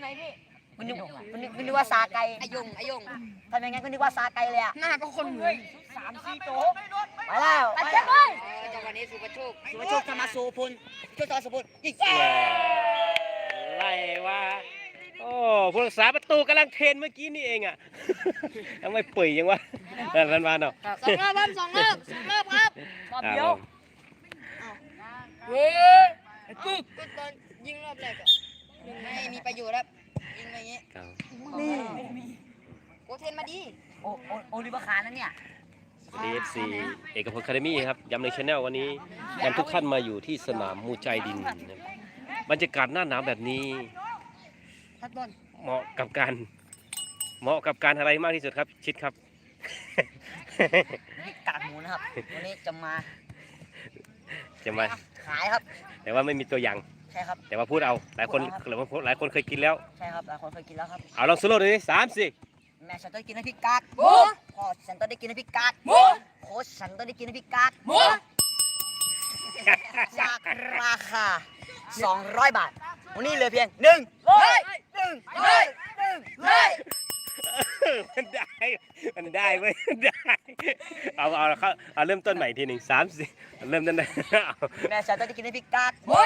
คนไหนพี่คุณนึกคุณนึกคุณนึกว่าซาไกอายงอายงทำยังไงก็นึกว่าซาไกเลยอะหน้าก็คนเหมือนสามสี่โตไปแล้วไปเจ็แล้บวเลยจังหวะนี้สุภโชคสุภโชคธรรมโสพลช่วยธรรมโสพลยิงไล่ว่าโอ้ผู้รักษาประตูกำลังเทรนเมื่อกี้นี่เองอะทำไมปุ๋ยยังวะนั่นรันวานเนาะสองรอบครับสองรอบสองรอบครับรอบเดียวเฮ้ยปึ๊กก็ตอนยิงรอบแรกอะ ไม่มีประโยชน์ครับยิงไปอย่างงี้ครับนี่โอเทนมาดีโอโอโอลิเวอร์คาร์นั่นเนี่ยสวัสดี FC เอกพลคาเดมี่ครับยำในชาแนลวันนี้นำทุกท่านมาอยู่ที่สนามมูใจดินนะครับบรรยากาศหน้าหนาวแบบนี้พัดบอลเหมาะกับการเหมาะกับการอะไรมากที่สุดครับ ชิดครับนี่กากหมูนะครับวันนี้จะมาจะมาขายครับ แต่ว่าไม่มีตัวอย่าง ใช่ครับ แต่ว่าพูดเอาหลายคนหลายคนหลายคนเคยกินแล้ว ใช่ครับหลายคนเคยกินแล้วครับ เอาลองสโลว์ดูดิสามสี่แม่ฉันต้องกินให้พี่กากหมูพ่อฉันต้องได้กินให้พี่กากหมูโค้ชฉันต้องได้กินให้พี่กากหมูจากราคา 200 บาท วันนี้เหลือเพียงหนึ่งร้อยหนึ่งร้อยหนึ่งร้อยมันได้ มันได้เว้ยมันได้ เอา เอาเอาเอาเริ่มต้นใหม่ทีหนึ่งสามสี่เริ่มต้นได้เอาแม่ฉันต้องได้กินให้พี่กากหมู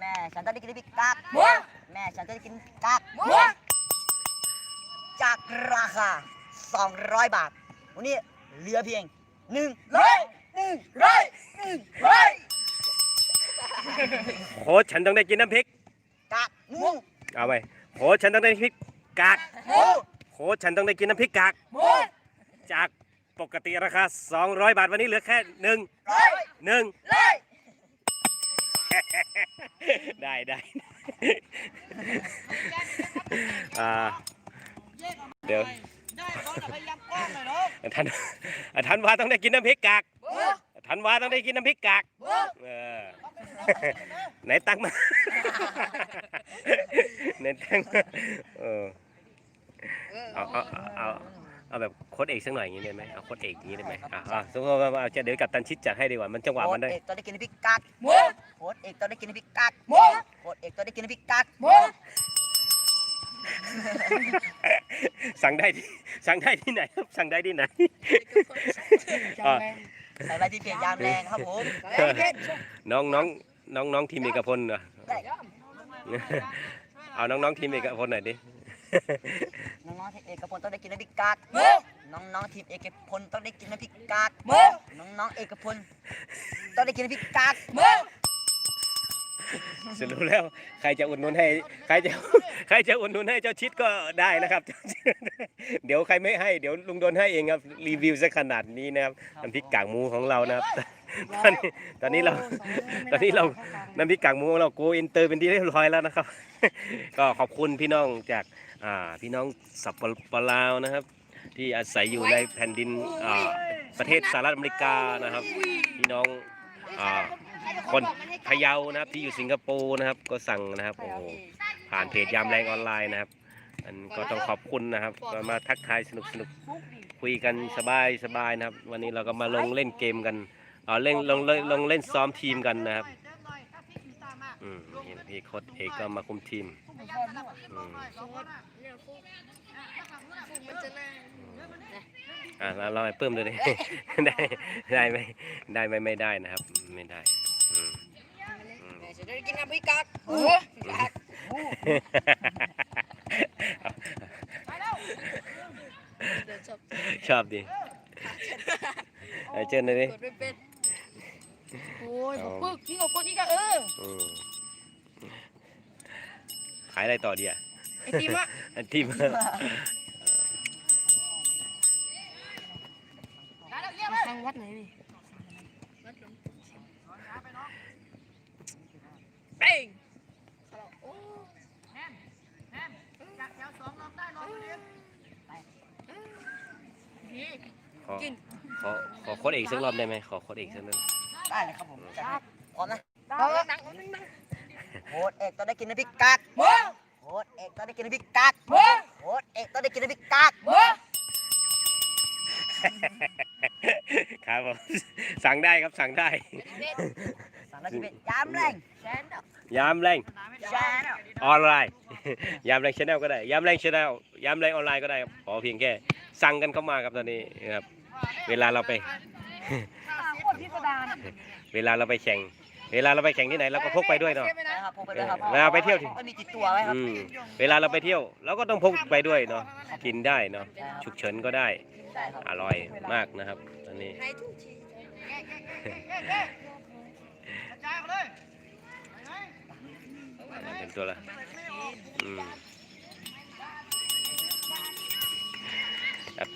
แม่ฉันต้องได้กินให้พี่กากหมูแม่ฉันต้องได้กินกากหมูจากราคา 200 บาท วันนี้เหลือเพียงหนึ่งร้อยหนึ่งร้อยหนึ่งร้อยโค้ชฉันต้องได้กินน้ำพริกกากหมูเอาไปโค้ชฉันต้องได้พริกกากหมูโค้ชฉันต้องได้กินน้ำพริกกากหมูจากปกติราคา 200 บาทวันนี้เหลือแค่หนึ่งร้อยหนึ่งร้อย ได้ได้อ่าเดี๋ยวได้ก็พยายามก้อนหน่อยเนาะท่านท่านว่าต้องได้กินน้ำพริกกากหมูท่านว่าต้องได้กินน้ำพริกกากหมูเออไหนตังมาไหนตังมาเออเออเอาเอาเอา เอาเอาแบบโค้ดเอกสักหน่อยอย่างนี้ได้ไหมเอาโค้ดเอกอย่างนี้ได้ไหมอะอะสมมติว่าเอาจะเดี๋ยวกับตันชิดจัดให้ดีกว่ามันจังหวะโค้มัดนได้เอกต้องได้กินให้พี่กากหมูโค้ดเอกต้องได้กินให้พี่กากหมูโค้ดเอกต้องได้กินให้พี่กากหมูสั่งได้ที่สั่งได้ที่ไหนครับสั่งได้ที่ไหนอะใส่ไว้ที่เพจยามแรงครับผมน้องน้องน้องน้องทีมเอกพลเหรอได้เอาน้องน้องทีมเอกพลหน่อยดิ น้องๆทีมเอกพลต้องได้กินให้พี่กากหมูน้องๆทีมเอกพลต้องได้กินให้พี่กากหมูน้องๆเอกพลต้องได้กินให้พี่กากหมูสรุปแล้วใครจะอุดหนุนให้ใครจะใครจะอุดหนุนให้เจ้าชิดก็ได้นะครับ เดี๋ยวใครไม่ให้เดี๋ยวลุงโดนให้เองครับรีวิวซะขนาดนี้นะครับน้ำพริกกากหมูของเรานะครับตอนนี้ตอนนี้เราตอนนี้เราน้ำพริกกากหมูของเราโกอินเตอร์เป็นที่เรียบร้อยแล้วนะครับ ก็ขอบคุณพี่น้องจาก อ่าพี่น้องสัปปะลาวนะครับ ที่อาศัยอยู่ในแผ่นดินอ่าประเทศสหรัฐอเมริกานะครับ พี่น้องอ่าคนพะเยานะครับที่อยู่สิงคโปร์นะครับก็สั่งนะครับโอ้ผ่านเพจยามแรงออนไลน์นะครับ อันก็ต้องขอบคุณนะครับก็มาทักทายสนุกสนุกคุยกันสบายสบายนะครับ วันนี้เราก็มาลงเล่นเกมกันอ่าเล่นลงลงลงเล่นซ้อมทีมกันนะครับ อืมนี่พี่โค้ชเอกก็มาคุมทีมอืมมันจะน่าอ่าเราเราไปเพิ่มเลยดิ ได้ได้ไหมได้ไหมไม่ได้นะครับ ไม่ได้อืมอืมแม่จะได้กินน้ำพริกกากหมูกากเดี๋ยวจบชอบดิไอ้เจิ้นเลยดิกดไม่เป็นโอ้ยบอกปึ๊กนี่กับคนนี้ก็เออ อืมขายอะไรต่อดีอะไอติมอะอันทีมทางวัดไหนนี่เป้งขอขอขอโค้ดเอกสักรอบได้ไหมขอโค้ดเอกสักรอบได้เลยครับผมจัดให้พร้อมนะดังดังดัง โค้ดเอกต้องได้กินให้พี่กากหมูโค้ดเอกต้องได้กินให้พี่กากหมูโค้ดเอกต้องได้กินให้พี่กากหมูครับผมสั่งได้ครับสั่งได้สั่งได้ที่เพจยามแรงแสนดอกยามแรงแชร์ออนไลน์ยามแรงชแนลก็ได้ยามแรงชแนลยามแรงออนไลน์ก็ได้ครับขอเพียงแค่สั่งกันเข้ามาครับตอนนี้นะครับ เวลาเราไป โคตรพิสดารเวลาเราไปแข่ง เวลาเราไปแข่งที่ไหนเราก็พกไปด้วยเนาะนะครับพกไปด้วยครับเวลาไปเที่ยวที่ก็มีติดตัวไว้ครับอืมเวลาเราไปเที่ยวเราก็ต้องพกไปด้วยเนาะกินได้เนาะฉุกเฉินก็ได้ใช่ครับอร่อยมากนะครับตอนนี้ให้ทุกทีกระจายออกเลยเป็นตัวละอืมครับ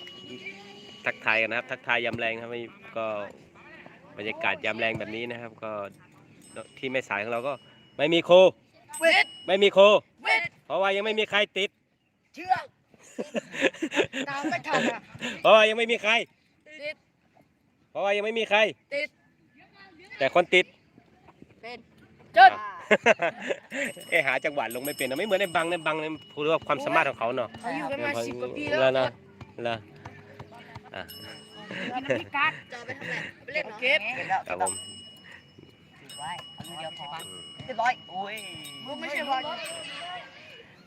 ทักทายกันนะครับ ทักทายยามแรงครับไม่ก็บรรยากาศยามแรงแบบนี้นะครับ ก็ ที่แม่สายของเราก็ไม่มีโคเวทไม่มีโคเวทเพราะว่ายังไม่มีใครติด เชื่อตามไม่ทันอะเพราะว่ายังไม่มีใคร ติด เพราะว่ายังไม่มีใคร ติด แต่คนติด เป็นเจิดเอะหาจังหวะลงไม่เป็นนะไม่เหมือนในบังในบังในพูดว่าความสามารถของเขาเนาะเขาอยู่กันมาสิบกว่าปีแล้แล้ววนะแล้วอะพิการจะเอาไปทำอะไรไปเล่นเหรอ เก็บเก็บแล้วครับผมติดไว้เอาลูกเดียวพอเรียบร้อยโอ้ยไม่ใช่บอล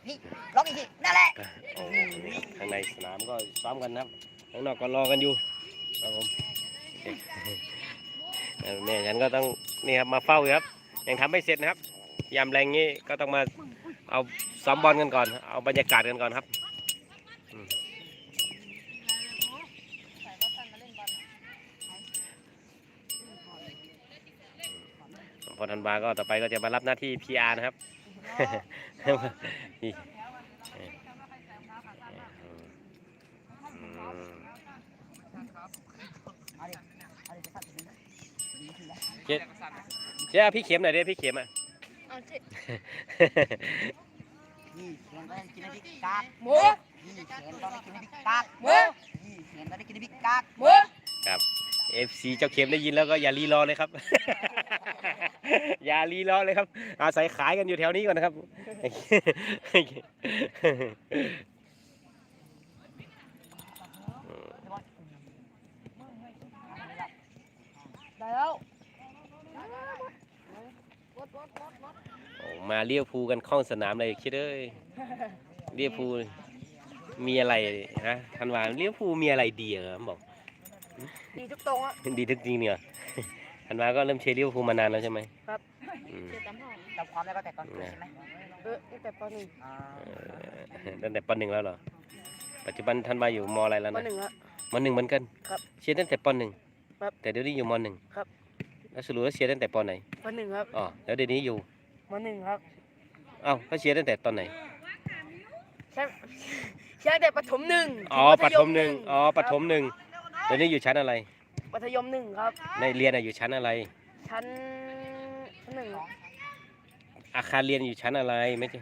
นี่ล็อกอีกทีนั่นแหละโอ้โหข้างในสนามก็ซ้อมกันนะครับข้างนอกก็รอกันอยู่ครับผมเอ่อแม่ฉันก็ต้องนี่ครับมาเฝ้าอยู่ครับยังทำไม่เสร็จนะครับยามแรงงี้ก็ต้องมาเอาซ้อมบอลกันก่อน เอาบรรยากาศกันก่อนครับ พอธันวาก็ต่อไปก็จะมารับหน้าที่ PR นะครับนี่อืมเอาดิเอาดิจะสั่นดีดีทีละเจ๊เจ๊เอาพี่เข็มหน่อยดิพี่เข็มอะเอาสินี่เขียนต้องกินน้ำพริกกากหมูนี่เขียนต้องได้กินน้ำพริกกากหมูนี่เขียนต้องได้กินน้ำพริกกากหมูครับ FC เจ้าเข็มได้ยินแล้วก็อย่ารีรอเลยครับ อย่ารีรอเลยครับอาศัยขายกันอยู่แถวนี้ก่อนนะครับ ได้แล้วโอ้มาเลี้ยวภูลกันข้องสนามเลยคิดเอ้ยเลี้ยวภูลมีอะไรฮะทันวาเลี้ยวภูลมีอะไรดีเหรอบอก ดีทุกตรงอะ ดีทุกจริงเนี่ยทันวาก็เริ่มเชียร์เลี้ยวภูลมานานแล้วใช่ไหมครับอืมเจอตามห้องจำความได้ก็แต่ตอนเกิดใช่ไหมเออตั้งแต่ปหนึ่งอ่าเออตั้งแต่ปหนึ่งแล้วเหรอ ปัจจุบันทันวาอยู่มอะไรแล้วปนะหนึ่งอะมหนึ่งเหมือนกันครับเชียร์ตั้งแต่ปหนึ่งครับแต่เดี๋ยวนี้อยู่มหนึ่งครับ แล้วสรุปแล้วเชียร์ตั้งแต่ปไหนปหนึ่งครับอ๋อแล้วเดี๋ยวนี้อยู่มหนึ่งครับเอ้าก็เชียร์ตั้งแต่ตอนไหนใช่ใช่แต่ปฐมหนึ่งอ๋อปฐมหนึ่งอ๋อปฐมหนึ่ง เดี๋ยวนี้อยู่ชั้นอะไร มัธยมหนึ่งครับ ในเรียนอะอยู่ชั้นอะไร ชั้นชั้นหนึ่งอาคารเรียนอยู่ชั้นอะไรไม่ใช่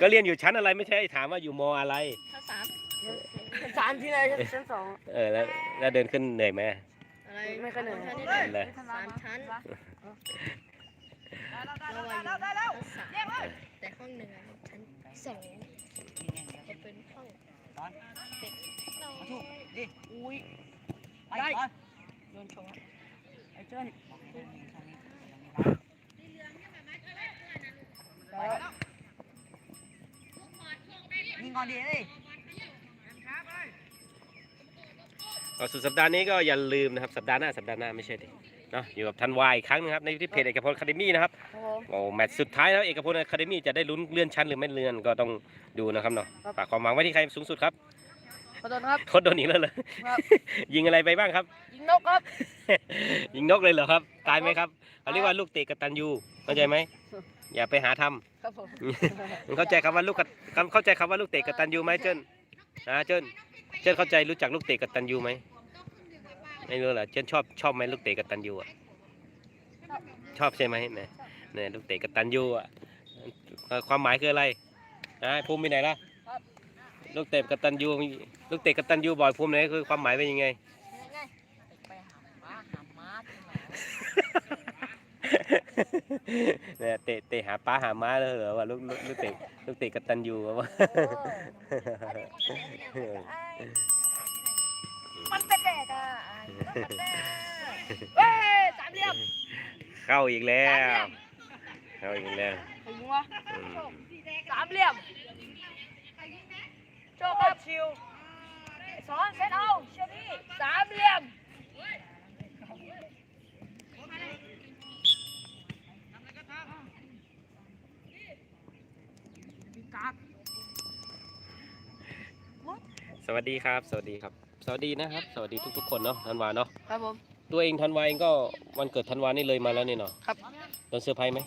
ก็เรียนอยู่ชั้นอะไรไม่ใช่ถามว่าอยู่มอะไรชั้นสามชั้นสามที่ไหนชั้นชั้นสอง เออแล้วแล้วเดินขึ้นเหนื่อยไหม อะไรไม่ค่อยเหนื่อยเลย สามชั้นเราอยู่ชั้นสามแต่ห้องหนึ่งอะชั้นสองจะเป็นห้อง เด็กน้อยถูกดิอุ้ยไปก่อนโดนชงไอ้เจ้นยิงก่อนดิเอ้ยก็สุดสัปดาห์นี้ก็อย่าลืมนะครับ สัปดาห์หน้าสัปดาห์หน้าไม่ใช่ดิเนาะอยู่กับทันวายอีกครั้งนะครับในที่เพจเอกพลคาเดมี่นะครับครับผม โอ้แมตช์สุดท้ายแล้วเอกพลคาเดมี่จะได้ลุ้นเลื่อนชั้นหรือไม่เลื่อนก็ต้องดูนะครับเนาะครับ ฝากความหวังไว้ที่ใครสูงสุดครับขอโทษครับ โคตรโดนอีกแล้วเหรอครับ ยิงอะไรไปบ้างครับ ยิงนกครับ ยิงนกเลยเหรอครับ ตายไหมครับเขาเรียกว่าลูกเตะกตันยูเข้าใจไหมอย่าไปหาทำ ครับผม มึงเข้าใจคำว่าลูกกตันเข้าใจคำว่าลูกเตะกตันยูไหมเจิ้นนะเจิ้นเจิ้นเข้าใจรู้จักลูกเตะกตันยูไหม ไม่รู้เหรอเจิ้นชอบชอบไหมลูกเตะกตันยูอะชอบใช่ไหมเนี่ยเนี่ยลูกเตะกตันยูอะความหมายคืออะไรนะภูมิไปไหนล่ะลูกเตะกตันยูลูกเตะกตันยูบ่อยภูมิไหนคือความหมายเป็นยังไงไปหาหมาหาม้าที่ไหนเนี่ยเตะเตะหาป้าหาม้าเลยเหรอว่าลูกลูกลูกเตะลูกเตะกตันยูวะวะมันเป็นแดกอะ เฮ้ยสามเหลี่ยมเข้าอีกแล้วเอาอีกแล้วถึงวะอืมสามเหลี่ยมโชคครับชิวสอนเซตเอาเชื่อพี่สามเหลี่ยมสวัสดีครับ สวัสดีครับ สวัสดีนะครับ สวัสดีทุกๆคนเนาะธันวาเนาะครับผมตัวเองธันวาเองก็วันเกิดธันวานี่เลยมาแล้วนี่เนาะครับโดนเซอร์ไพรส์ไหม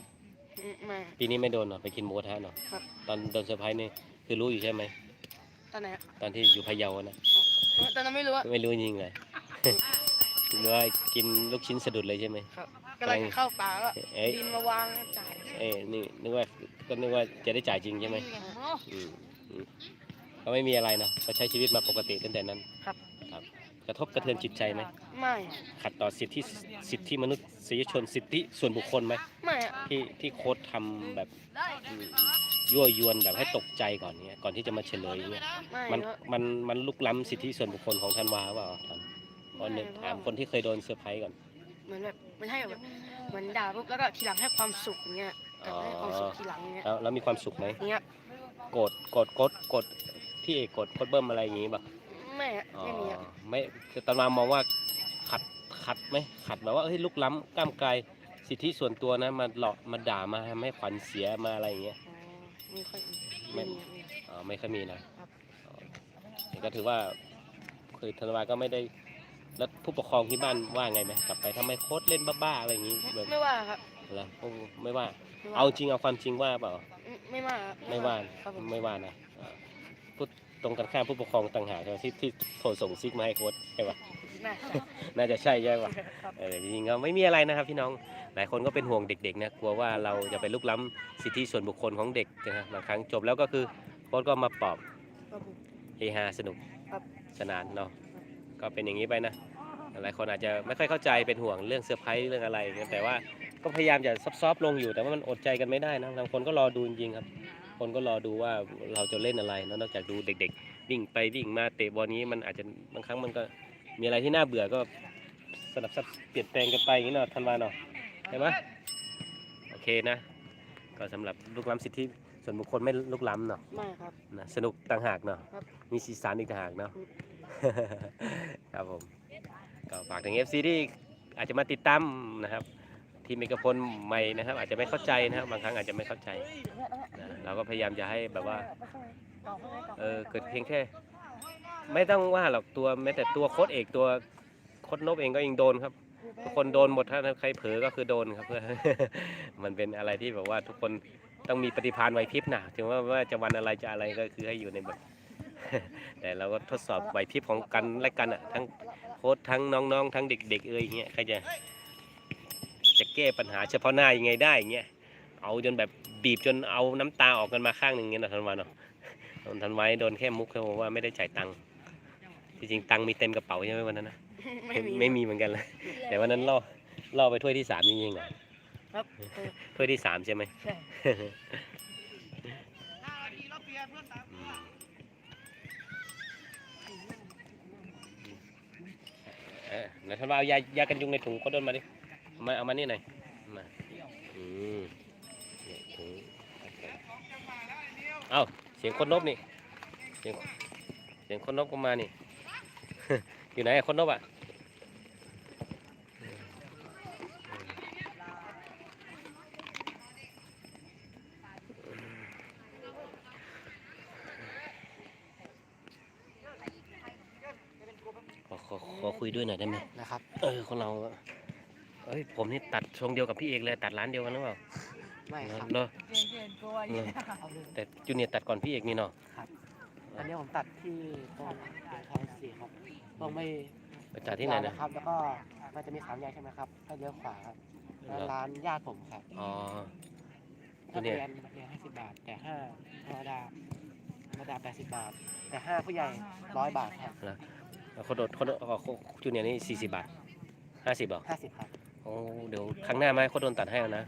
ไม่ ปีนี้ไม่โดนเนาะไปกินหมูกระทะเนาะครับ ตอนโดนเซอร์ไพรส์นี่คือรู้อยู่ใช่ไหมตอนไหนอะตอนที่อยู่พะเยาอะนะตอนนั้นไม่รู้อะ ไม่รู้จริงเลย หรือว่ากินลูกชิ้นสะดุดเลยใช่ไหม ครับกำลังเข้าป่าก็เอ้ยดินมาวางจ่ายเอ้ยนี่นึกว่าก็นึกว่าจะได้จ่ายจริงใช่ไหมอืมอืมก็ไม่มีอะไรนะก็ใช้ชีวิตมาปกติตั้งแต่นั้น ครับครับ กระทบกระเทือนจิตใจไหมไม่ขัดต่อสิทธิสิทธิมนุษยชนสิทธิส่วนบุคคลไหมไม่อะที่ที่โค้ดทำแบบอืมยั่วยวนแบบให้ตกใจก่อนเนี้ยก่อนที่จะมาเฉลยอย่างเงี้ยไม่มันครับมันมันลุกล้ำสิทธิส่วนบุคคลของธันวาหรือเปล่าท่านก่อนหนึ่งไม่ถามคนที่เคยโดนเซอร์ไพรส์ก่อนเหมือนแบบมันให้แบบเหมือนด่าปุ๊บแล้วก็ทีหลังให้ความสุขอย่างเงี้ยกลับมาให้ความสุขทีหลังอย่างเงี้ยแล้วแล้วมีความสุขไหมอย่างเงี้ยโกรธโกรธโกรธโกรธพี่เอกโกรธโคดเบิ้มอะไรอย่างงี้ป่ะ ไม่อะอ๋อไม่มีอะไม่คือตอนมามองว่าขัดขัดไหมขัดแบบว่าเฮ้ยลุกล้ำก้ามไกลสิทธิส่วนตัวนะมาหลอกมาด่ามาทำให้ขวัญเสียมาอะไรอย่างเงี้ย อ๋อไม่ค่อยมีไม่ ไม่มีไม่มี อ๋อไม่ค่อยมีนะครับ อ๋อแต่ก็ถือว่าคือธันวาก็ไม่ได้แล้วผู้ปกครองที่บ้านว่าไงไหมกลับไปทำไมโค้ดเล่นบ้าๆอะไรอย่างงี้แบบไม่ว่าครับเหรอโอ้ไม่ว่า ไม่ว่เอาจริงเอาความจริงว่าเปล่า ไม่ไม่ว่าครับไม่ว่าครับผมไม่ว่านะอ่าพูด ตรงกันข้ามผู้ปกครองต่างหากใช่ไหมที่ที่โทรส่งซิกมาให้โค้ดใช่ปะน่าน่าจะใช่ใช่ปะครับเออจริงๆก็ไม่มีอะไรนะครับพี่น้องหลายคนก็เป็นห่วงเด็กๆนะกลัวว่าเราจะไปลุกล้ำสิทธิส่วนบุคคลของเด็กนะครับบางครั้งจบแล้วก็คือโค้ดก็มาปลอบครับผมเฮฮาสนุกครับสนานเนาะก็เป็นอย่างนี้ไปนะหลายคนอาจจะไม่ค่อยเข้าใจเป็นห่วงเรื่องเซอร์ไพรส์เรื่องอะไรอย่างเงี้ยแต่ว่าก็พยายามจะซอฟๆลงอยู่แต่ว่ามันอดใจกันไม่ได้นะบางคนก็รอดูจริงๆครับ คนก็รอดูว่าเราจะเล่นอะไรเนอะนอกจากดูเด็ก ๆ วิ่งไปวิ่งมาเตะบอลนี้มันอาจจะบางครั้งมันก็มีอะไรที่น่าเบื่อก็สลับซับเปลี่ยนแปลงกันไปอย่างนี้เนาะทันวาเนาะเห็นไหมโอเคนะ ก็สำหรับลุกล้ำสิทธิส่วนบุคคลไม่ลุกล้ำเนาะไม่ครับนะสนุกต่างหากเนาะครับมีสีสันอีกต่างหากเนาะอืมครับผมก็ฝากถึง FC ที่อาจจะมาติดตามนะครับ ที่เมกะพลใหม่นะครับ อาจจะไม่เข้าใจนะครับบางครั้งอาจจะไม่เข้าใจนะเราก็พยายามจะให้แบบว่าเออเกิดเพียงแค่ ไม่ต้องว่าหรอกตัวแม้แต่ตัวโค้ดเอกตัวโค้ดนบเองก็ยังโดนครับ ทุกคนโดนหมดถ้าใครเผลอก็คือโดนครับเพื่อมันเป็นอะไรที่แบบว่าทุกคนต้องมีปฏิภาณไหวพริบนะถึงว่าว่าจะวันอะไรจะอะไรก็คือให้อยู่ในแบบแต่เราก็ทดสอบไหวพริบของกันและกันอะทั้งโค้ดทั้งน้องๆ ทั้งเด็ก ๆ เอ้ยอย่างเงี้ยใครจะ จะแก้ปัญหาเฉพาะหน้ายังไงได้อย่างเงี้ยเอาจนแบบบีบจนเอาน้ำตาออกกันมาข้างหนึ่งเงี้ยนะทันวันเนาะโดนทันไว้โดนแค่มุกเขาบอกว่าไม่ได้จ่ายตังค์จริงๆตังค์มีเต็มกระเป๋าใช่ไหมวันนั้นนะไม่มีไม่มีเหมือนกันเลยแต่วันนั้นล่อล่อไปถ้วยที่สามจริงๆเหรอครับเออถ้วยที่สามใช่ไหมใช่ห้านาทีแล้วเปลี่ยนเพื่อนตามอืมเออไหนท่านว่าเอายายากันยุงในถุงก็โดนมาดิเอา มาเอามานี่หน่อยมาอืมเนี่ยถุงเอ้าเสียงคนนบนี่เสียงเสียงคนนบก็มานี่ อยู่ไหนอะคนนบอะขอขอขอคุยด้วยหน่อยได้ไหมนะครับ เออคนเราอะ เอ้ยผมนี่ตัดทรงเดียวกับพี่เอกเลยตัดร้านเดียวกันหรือเปล่าไม่ครับเนอะเนอะแต่จูเนียร์ตัดก่อนพี่เอกนี่เนาะอันนี้ผมตัดที่ตรงทางสี่ครับตรงไม่ไปตัดที่ไหนนะ ครับ แล้วก็มันจะมีสามแยกใช่ไหมครับก็เลี้ยวขวาครับแล้วร้านญาติผมครับอ๋อนักเนี่ยเรียนนักเรียนห้าสิบบาท แต่ห้าธรรมดาธรรมดาแปดสิบบาท แต่ห้าผู้ใหญ่ร้อยบาทครับแล้วเขาโดดเขาโดดเขาเขาจูเนียร์นี่สี่สิบบาทห้าสิบหรอห้าสิบครับ โอ้เดี๋ยวครั้งหน้ามาให้เขาโดนตัดให้เอานะ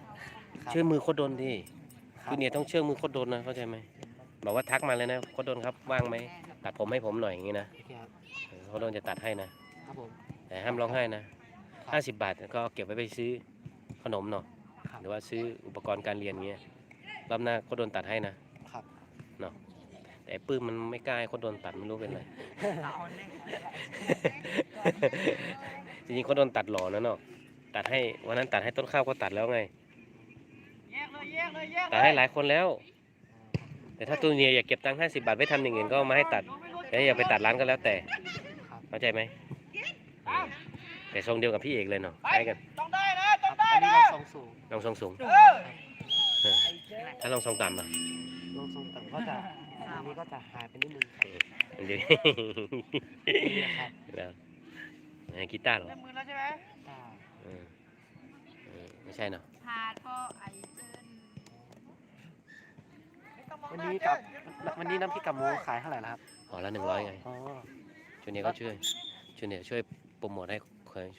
ครับเชื่อมือเขาโดนดิครับจูเนียร์ต้องเชื่อมือเขาโดนนะเข้าใจไหมบอกว่าทักมาเลยนะเขาโดนครับว่างไหมตัดผมให้ผมหน่อยอย่างงี้นะโอเคครับเออเขาโดนจะตัดให้นะครับผมแต่ห้ามร้องไห้นะห้าสิบบาทก็เก็บไว้ไปซื้อขนมเนาะครับหรือว่าซื้ออุปกรณ์การเรียนเงี้ยรอบหน้าก็โดนตัดให้นะครับแต่ไอ้ปื้มมันไม่กล้าให้คนโดนตัดไม่รู้เป็นไรจริงๆเขาโดนตัดหล่อนะเนาะ ตัดให้วันนั้นตัดให้ต้นข้าวก็ตัดแล้วไงแยกเลยแยกเลยแยกตัดให้หลายคนแล้ว แต่ถ้าตัวเนียอยากเก็บตังค์ห้าสิบาทไว้ทำอย่างอื่นก็มาให้ตัดแต่อย่าไปตัดร้านก็แล้วแต่ครับเข้าใจไหมแต่ทรงเดียวกับพี่เอกเลยเนาะคล้ายกันต้องได้นะคต้รัอบงได้อันนี้นะลงทรงสูงลองทรงสูงเออเออถ้าลองทรงต่ำอะลงทรงต่ำก็จะอันนี้ก็จะหายไปนิดนึงครับเดี๋ยวนี่นะครับแล้วไหนกีตาร์เหรอเต็มมือแล้วใช่ไหมได้เออเออ ไม่ใช่เนาะพาท่อไอเจิ้นวันนี้กับวันนี้น้ำพริกกับหมูขายเท่าไหร่แล้วครับห่อละหนึ่งร้อยไงอ๋อจูเนียร์ก็ช่วยจูเนียร์ช่วยโปรโมทให้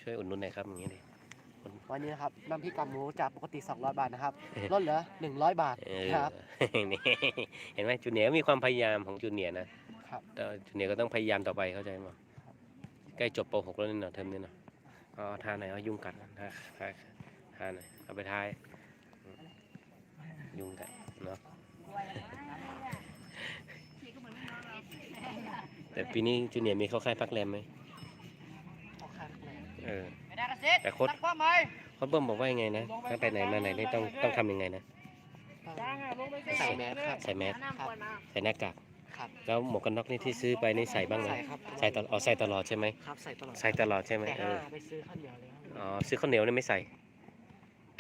ช่วยอุดหนุนหน่อยครับอย่างนี้ดิวันนี้นะครับน้ำพริกกับหมูจากปกติ 200 บาทนะครับลดเหลือ100 บาทเออครับนี่เห็นไหมจูเนียร์มีความพยายามของจูเนียร์นะครับแต่จูเนียร์ก็ต้องพยายามต่อไปเข้าใจมั้ยใกล้จบป .6 แล้วนี่เนาะเทอมนี้เนาะเอาทาไหนอยเอายุงกัดทาทา ทาไหนอยเอาไปทาย ยุงกัดเนาะแต่ปีนี้จูเนียร์มีเข้าค่ายพักแรมไหมเอาค่าเท่าไหร่เออไม่ได้กระเซ็ตแต่โค้ดตั้งความไหมเขาเบิ้มบอกว่ายังไงนะถ้าไปไหนมาไหนนี่ต้องต้องทำยังไงนะใส่แมสครับใส่แมสครับใส่หน้ากากครับแล้วหมวกกันน็อกนี่ที่ซื้อไปนี่ใส่บ้างไหมใส่ครับใส่ตลอดอ๋อใส่ตลอดใช่ไหมครับใส่ตลอดใส่ตลอดใช่ไหมแต่เอถ้าอไปซื้อข้าวเหนียวเลยครับอ๋อซื้อข้าวเหนียวนี่ไม่ใส่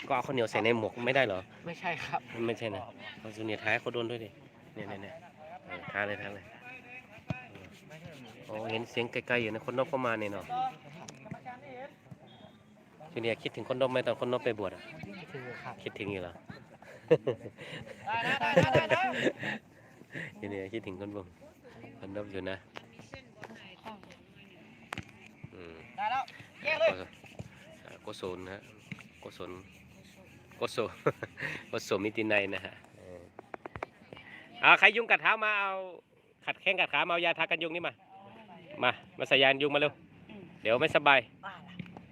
ก็เอาข้าวเหนียวใส่ในหมวกไม่ได้เหรอ ไม่ใช่ครับไม่ใช่นะเอาจูเนียร์ท้ายเขาโดนด้วยดิเนี่ยเนี่ยเนี่ยเออท้าเลยท้าเลยเออโอ้เห็นเสียงไกลๆอยู่นะคนนอกเข้ามาเนี่ยเนาะจูเนียร์คิดถึงคนนอกไหมตอนคนนอกไปบวชอะคือครับคิดถึงอยู่เหรอได้นะได้นะได้นะจูเนียร์คิดถึงคนบวชคนนอกอยู่นะอืมได้แล้วแยกเลยอ่าโกศลนะฮะโกศล โกศลโกศลมิตินัยนะฮะเอาใครยุงกัดเท้ามาเอาขัดแข้งกัดขามาเอายาทากันยุงนี่มา มา มาใส่ยายุงมาเร็ว เดี๋ยวไม่สบาย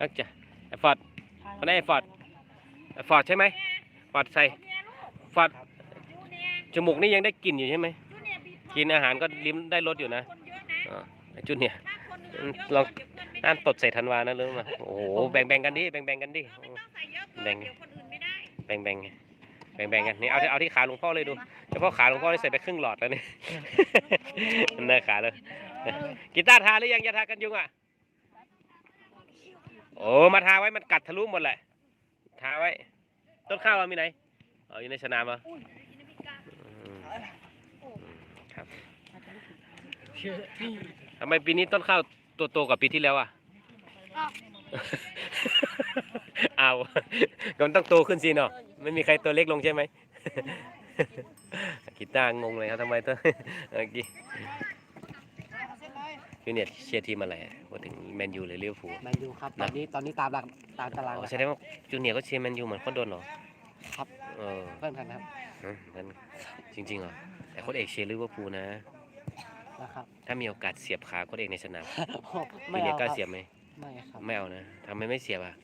นักจ้ะไอฟอร์ดคนนี้ไอฟอร์ดไอฟอร์ดใช่ไหมฟอร์ดใส่ฟอร์ดจมูกนี่ยังได้กลิ่นอยู่ใช่ไหมกินอาหารก็ลิ้มได้รสอยู่นะไอจุนเนี่ยลองน่านตดใส่ธันวานะเรู้ไหมาโอ้โหแบ่งแบ่งๆกันดิแบ่งแบ่งๆกันดิแบ่ง บ่งแบ่งแบ่งแบ่งๆกันนี่เอาที่เอาที่ขาหลวงพ่อเลยดูเฉพาะขาหลวงพ่อนี่ใส่ไปครึ่งหลอดแล้วนี่เนื้อขาเลยกีตาร์ทาหรือยังยาทากันยุงอะโอ้มาทาไว้มันกัดทะลุหมดแหละทาไว้ ต้นข้าวเรามีไหนอ๋ออยู่ในสนามเหรออืมครับทำไมปีนี้ต้นข้าวตัวโตกว่าปีที่แล้วอะ เอาวก็มันต้องโตขึ้นสิเนาะไม่มีใครตัวเล็กลงใช่ไหมกีตาร์งงเลยครับทำไมต้องเมื่อกี้พี่เนี่ยเชียร์ทีมอะไรอะพูดถึงแมนยูหรือลิเวอร์พูลแมนยูครับตอนนี้ตอนนี้ตามหลักตามตารางอ๋อนะแสดงว่าจูเนียร์ก็เชียร์แมนยูเหมือนคนโดนเหรอครับเออเพื่อนกันครับอืมนั่นจริงๆเหรอแต่โค้ชเอกเชียร์ลิเวอร์พูลนะนะครับถ้ามีโอกาสเสียบขาโค้ชเอกในสนามไม่จูเนียเอาร์คกรัล้าบเสียบไหมไม่ครับไม่เอานะทำไมไม่เสียบอะ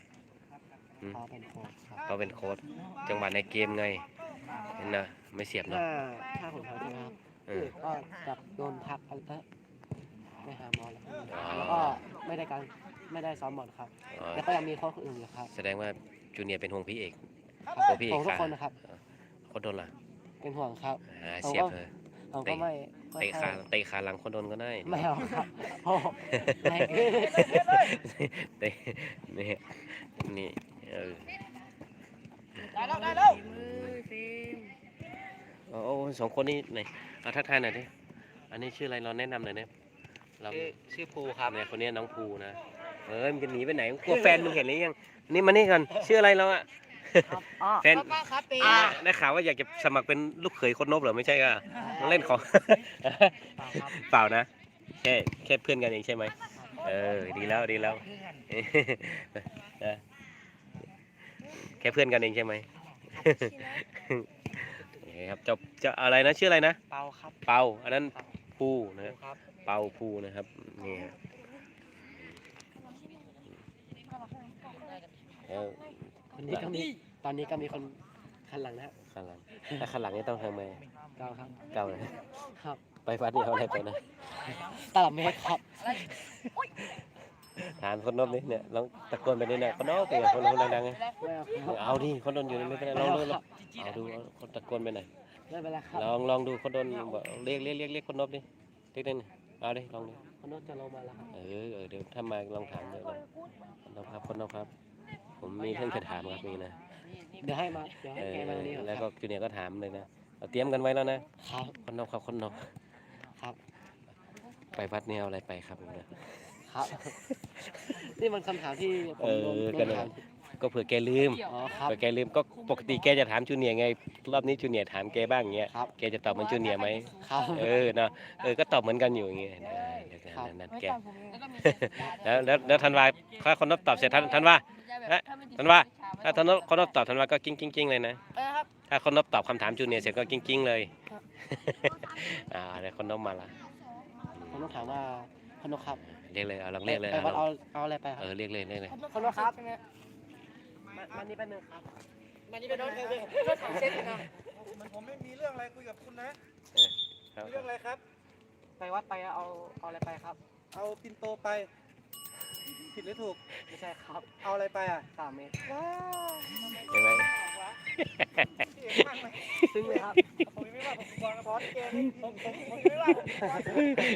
เขาเป็นโค้ชครับเขาเป็นโค้ชจังหวะในเกมไงเห็นนะไม่เสียบเนาะถ้าถ้าผมทำใช่ไหมครับเออก็จะโดนทักเออไม่หาหมอแล้วอ๋อแล้วก็ไม่ได้การไม่ได้ซ้อมบอลครับอ๋อแล้วก็ยังมีโค้ชคนอื่นอยู่ครับแสดงว่าจูเนียร์เป็นห่วงพี่เอกครับโอ้พี่เอผกมทุกขาคนนะครับ โค้ชโดนล่ะเป็นห่วงครับ อ่าผมก็เสียบเลยผมก็ไม่ไม่เตะขาเตะขาหลังคนโดนก็ได้ไม่เอาครับโอ้แรงเกินเตะนี่นี่ เออได้แล้วได้แล้วโอ้โอ้สองคนนี้ไหนเอาทักทายหน่อยดิอันนี้ชื่ออะไรเราแนะนำหน่อยนะเราชื่อภูครับเนี่ยคนนี้น้องภูนะเอ้ยมันจะหนีไปไหนกลัวแฟนมึงเห็นหรือยังนี่มานี่กันชื่ออะไรเราอะอ๋อแฟนป้าครับเป็นอ่าได้ข่าวว่าอยากจะสมัครเป็นลูกเขยคนนบเหรอไม่ใช่อะเล่นของเปล่านะแค่แค่เพื่อนกันเองใช่ไหมเออดีแล้วดีแล้วเออ แค่เพื่อนกันเองใช่ไหม โอเคครับจะจะอะไรนะชื่ออะไรนะ เปาครับ เปาอันนั้นภูนะครับ ครับเปาภูนะครับนี่ฮะแล้วคนนี้ก็มีตอนนี้ก็มีคนคันหลังนะฮะข้างหลังถ้าข้างหลังนี่ต้องทำไงเก้าครับเก้าเลยครับ ไปวัดนี่เอาอะไรไปนะตลับเมตรครับ ถามคนนบนี่เนี่ยลองตะโกนไปนี่เนี่ยคนนบเป็นไงคนนบดังๆไงไม่เอาครับเอาดิคนนบอยู่นี่ไม่เป็นไรลองดูลองเอาดูเอาคนตะโกนไปหน่อยไม่เป็นไรครับลองลองดูคนโดนบอกเรียกเรียกเรียกเรียกคนนบดิเรียกได้หน่อยเอาดิลองดูคนโน้ตจะลงมาแล้วครับเออเออเดี๋ยวถ้ามาลองถามเลยนะคนนบครับคนนบครับ ผมมีเรื่องจะถามครับนี่นะเดี๋ยวให้มาเดี๋ยวให้เออแกมาวันนี้ก่อนแล้วคก็รับจูเนียร์ก็ถามเลยนะเราเตรียมกันไว้แล้วนะครับคนนบครับคนนบครับ ไปวัดนี่เอาอะไรไปครับผมเนี่ย ครับ นี่มันคำถามที่ผมโดนเออโดก็นนั่นถาม ก็เผื่อแกลืมอ๋อครับ เผื่อแกลืมก็ปกติแกจะถามจูเนียร์ไง รอบนี้จูเนียร์ถามแกบ้างอย่างเงี้ยครับ แกจะตอบเหมือนจูเนียร์ไหมครับ เออเนาะเออก็ตอบเหมือนกันอยู่อย่างเงี้ยเออเดี๋ยวนั่นนั่นแกแล้วแล้วแล้วธันวาถ้าคนนบตอบเสร็จธันธันวาธันวา ถ้าธันนบคนนบตอบธันวาก็กิ้งกิ้งกิ้งเลยนะ เออครับ ถ้าคนนบตอบคำถามจูเนียร์เสร็จก็กิ้งกิ้งเลยครับ อ่าเดี๋ยวคนนบมาละคนโน้ตถามว่าคนโน้ตครับ เรียกเลยเอาลองไปเรียกเลยไปเอาวัดลองเอาเอาอะไรไปคเอรับอเรียกเลยเรียกเลยคนโน้ตครับมามานี่แป๊บนึงครับมันนี่เป็นรถเลยรถถังเซ็ตนะผมไม่มีเรื่องอะไรคุยกับคุณนะครับมีเรื่องอะไรครับ ไปวัดไปเอาเอาอะไรไปครับ เอาปินโตไปผิดหรือถูกไม่ใช่ครับ เอาอะไรไปอะสามเมตรเห็นไหมพี่เอกมากไหม ซึ่งเลยครับผมไม่ว่าผมวางคอสเกงผมผมผมไม่ว่าผมวาง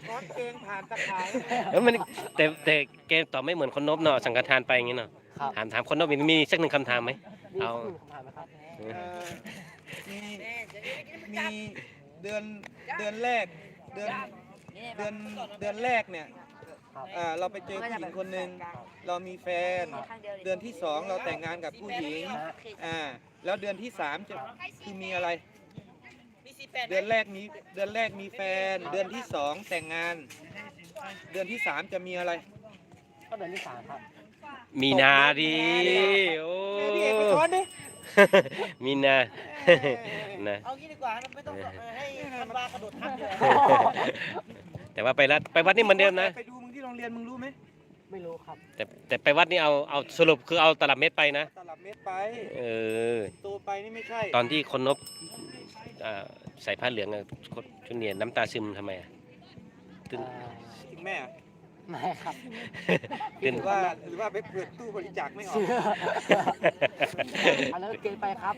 คอสเกงผ่านตะข่ายเออมันแต่แต่แกตอบไม่เหมือนคนนบเนาะสังฆทานไปอย่างงี้เนาะครับถามถามคนนบมีมีสักหนึ่งคำถามไหมมีเอาหนึ่งคำถามไหมครับเอ่อมีมีเดือนเดือนแรกเดือนเดือนเดือนแรกเนี่ยครับ อ่าเราไปเจอผู้หญิงคนหนึ่งเรามีแฟน เดือนที่สองเราแต่งงานกับผู้หญิงอ่าแล้วเดือนที่สามจะคือมีอะไร เดือนแรกมีเดือนแรกมีแฟน เดือนที่สองแต่งงาน เดือนที่สามจะมีอะไรก็เดือนที่สามครับมีนาดีโอ้แม่พี่เอกไปช้อนดิมีนานะเอางี้ดีกว่าไม่ต้องให้ธันวากระโดดทับเลยแต่ว่าไปรัดไปวัดนี่เหมือนเดิมนะไปดูมึงที่โรงเรียนมึงรู้ไหมไม่รู้ครับแต่แต่ไปวัดนี่เอาเอาสรุปคือเอาตลับเม็ดไปนะ ตลับเม็ดไปเออ ตัวไปนี่ไม่ใช่ตอนที่คนนบอ่าใส่ผ้าเหลืองอะคนชุนเนียร์น้ำตาซึมทำไมอะตื่นอ่าถึงแม่อะ ไม่ครับตื่นหรือว่าหรือว่าไปเปิดตู้บริจาคไม่ออกอันนั้นเกินไปครับ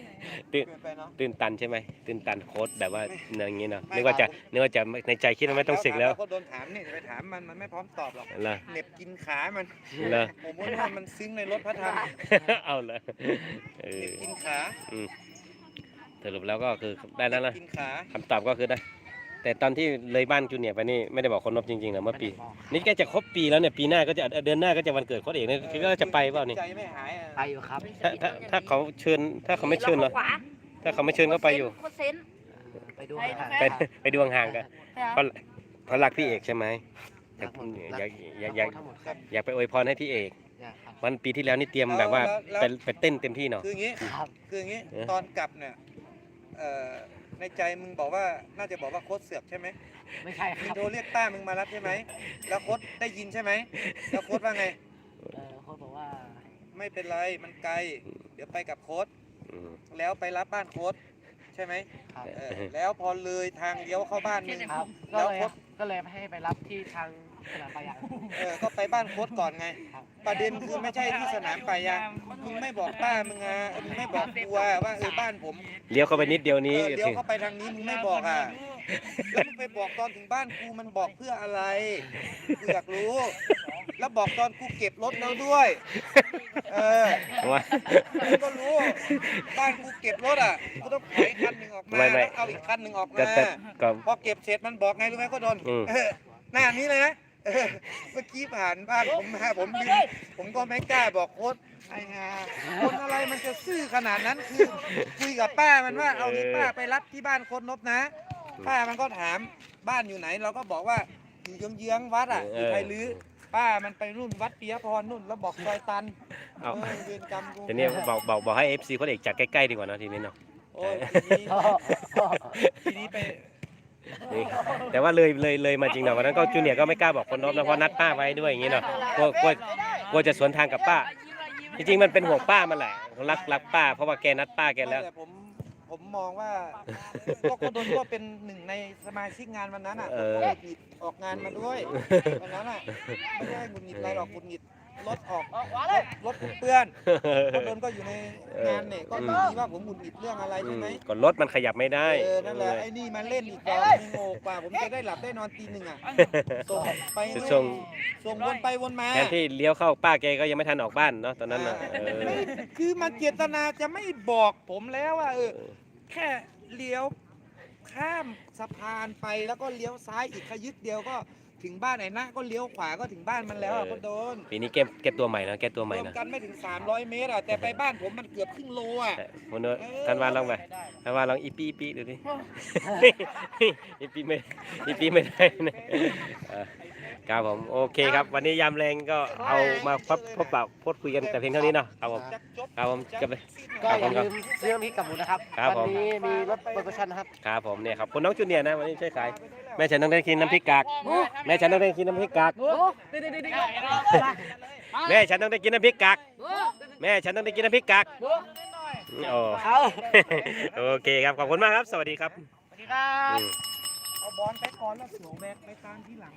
ตื่นเกินไปเนาะตื่นตันใช่ไหมตื่นตันโค้ดแบบว่าอย่างงี้เนาะไม่นึกว่าจะเอานึกว่าจะในใจคิดว่าไม่ต้องสึกแล้วก็โดนถามนี่ไปถามมันมันไม่พร้อมตอบหรอกเหรอเหน็บกินขามันเหรอผมว่ามันซึ้งในรถพระธรรมเอาเลยเอเหน็อบกินขาสรุปแล้วก็คือได้แล้วนะกินขาคำตอบก็คือได้ แต่ตอนที่เลยบ้านจูเนียร์ไปนี่ไม่ได้บอกคนนบจริงๆเหรอเมื่อปี นี่แกจะครบปีแล้วเนี่ยปีหน้าก็จะเดือนหน้าก็จะวันเกิดโค้ดเอกเนี่ยก็จะไปเปล่านี่ใจไม่หายอะไปอยู่ครับ ถ้าถ้าถ้าเขาเชิญถ้าเขาไม่เชิญเหรอถ้าเขาไม่เชิญก็ไปอยู่ โคตรเซน ไปดูไปอาหารไปไปดูห่างๆกันเพราะเพราะรักพี่เอกใช่ไหมอรัยากกหมดอยากอยากอยากทั้งหมดครับอยากไปอวยพรให้พี่เอก อยากครับวันปีที่แล้วนี่เตรียมแบบว่าไปไปเต้นเต็มที่เนาะ คืออย่างงี้ ครับ คืออย่างงี้ เอ๊ะ ตอนกลับเนี่ยเอ่อ ในใจมึงบอกว่าน่าจะบอกว่าโค้ดเสือกใช่ไหมไม่ใช่คมึงรับโทรเรียกป้ามึงมารับใช่ไหมแล้วโค้ดได้ยินใช่ไหมแล้วโค้ดว่าไง เออเขาบอกว่าไม่เป็นไรมันไกล เดี๋ยวไปกับโค้ดอืม แล้วไปรับบ้านโค้ดใช่ไหมครับเออแล้วพอเลยทางเลี้ยวเข้าบ้านมึง ครับ ก็แล้วเลยโค้ดก็เลยให้ไปรับที่ทาง สนามปลายาง เออก็ไปบ้านโค้ดก่อนไง ครับ ประเด็นคือไม่ใช่ที่สนามป่ายางมึงไม่บอกป้ามึงอะมึงไม่บอกกูอะว่าเออบ้านผมเลี้ยวเข้าไปนิดเดียวเอนี้อเลี้ยวถึงเข้าไปทางนี้มึงไม่บอกอะแล้วมึงไปบอกตอนถึงบ้านกูมันบอกเพื่ออะไรกูอยากรู้ แล้วบอกตอนกูเก็บรถแล้วด้วย เออว่า กูก็รู้บ้านกูเก็บรถอะกูต้องถอยคันหนึ่งออกมาไม่ไม่ แล้วเอาอีกคันหนึ่งออกก็มาแต่ก็ พอเก็บเสร็จมันบอกไงรู้ไหมก็โดนอืม เออหน้านี้เลยนะ เออเมื่อกี้ผ่านบ้านผมมาผมยืนผมก็ไม่กล้าบอกโค้ดไอ้ห่าคนอะไรมันจะซื่อขนาดนั้นคือคุยกับป้ามันว่าเอานี่ป้าไปรับที่บ้านโค้ดนบนะ ป้ามันก็ถามบ้านอยู่ไหน เราก็บอกว่าอยู่เยื้องๆวัดอะอยู่ไทยลื้อป้ามันไปรุ่นวัดปียพรนู่นแล้วบอกซอยตันเอา เออเวรกรรมกู ทีนี้บอกบอกบอกให้เอฟซีคนเอกจัดใกล้ๆดีกว่าเนาะทีนี้เนาะ โอ้ยทีนี้พ่อพ่อทีนี้ไป นี่แต่ว่าเลยเลยเลยมาจริงเนาะวันนั้นก็จูเนียร์ก็ไม่กล้าบอกคนนบนะเพราะนัดป้าไว้ด้วยอย่างงี้เนาะกลัวกลัวกลัวจะสวนทางกับป้า จริงๆมันเป็นห่วงป้ามันแหละรักรักป้าเพราะว่าแกนัดป้าแกแล้วไม่ต่ผมผมมองว่าก็ก็โดนก็เป็นหนึ่งในสมาชิกงานวันนั้นอะเอผมอก็หงุดหงิดออกงานมาด้วยวันนั้นอะไม่ได้หงุดหงิดอะไรหรอกหงุดหงิด รถออกรถรถเปื้อนก็โดนก็อยู่ในงานเนี่ยก็ดีว่าผมหงุดหงิดเรื่องอะไรอืใช่มไหมก็รถมันขยับไม่ได้เออนั่นแหละไอ้นี่มาเล่นอีกดอกหนึงโอ้กว่าผมจะได้หลับได้นอนตีหนึ่งอะส่งไปจะนู่นส่งส่งวนไปวนมาแทนที่เลี้ยวเข้าป้าแกก็ยังไม่ทันออกบ้านเนาะตอนนั้นนะเออไม่คือมันเจตนาจะไม่บอกผมแล้วว่าเออแค่เลี้ยวข้ามสะพานไปแล้วก็เลี้ยวซ้ายอีกขยึกเดียวก็ ถึงบ้านไหนนะก็เลี้ยวขวาก็ถึงบ้านมันแล้วอะก็โดนปีนี้แกแกตัวใหม่นะแกตัวใหม่รวมนะกันไม่ถึง 300 เมตรอะแต่ไปบ้านผมมันเกือบครึ่งโลอะแต่คนเนอะท่านวานลองไปท่านวานลองอีปีอีปีดูดิ อีปีไม่อีปีไม่ได้นะเออครับผมโอเคครับ วันนี้ยามแรงก็เอามาพบพบปะพูดคุยกันแต่เพียงเท่านี้เนาะครับผมจะจบครับผมจะไป ก็อย่าลืมซื้อน้ำพริกกับหมูนะครับครับผมวันนี้มีรถโปรโมชั่นนะครับ ครับผมเนี่ยครับคนน้องจูเนียร์นะวันนี้ช่วยขาย แม่ฉันต้องได้กินน้ำพริกกาก แม่ฉันต้องได้กินน้ำพริกกาก แม่ฉันต้องได้กินน้ำพริกกาก แม่ฉันต้องได้กินน้ำพริกกากโอ้โอเคครับ ขอบคุณมากครับ สวัสดีครับ สวัสดีครับอืมเอาบอลไปก่อนแล้วเสือแบกไปตามที่หลัง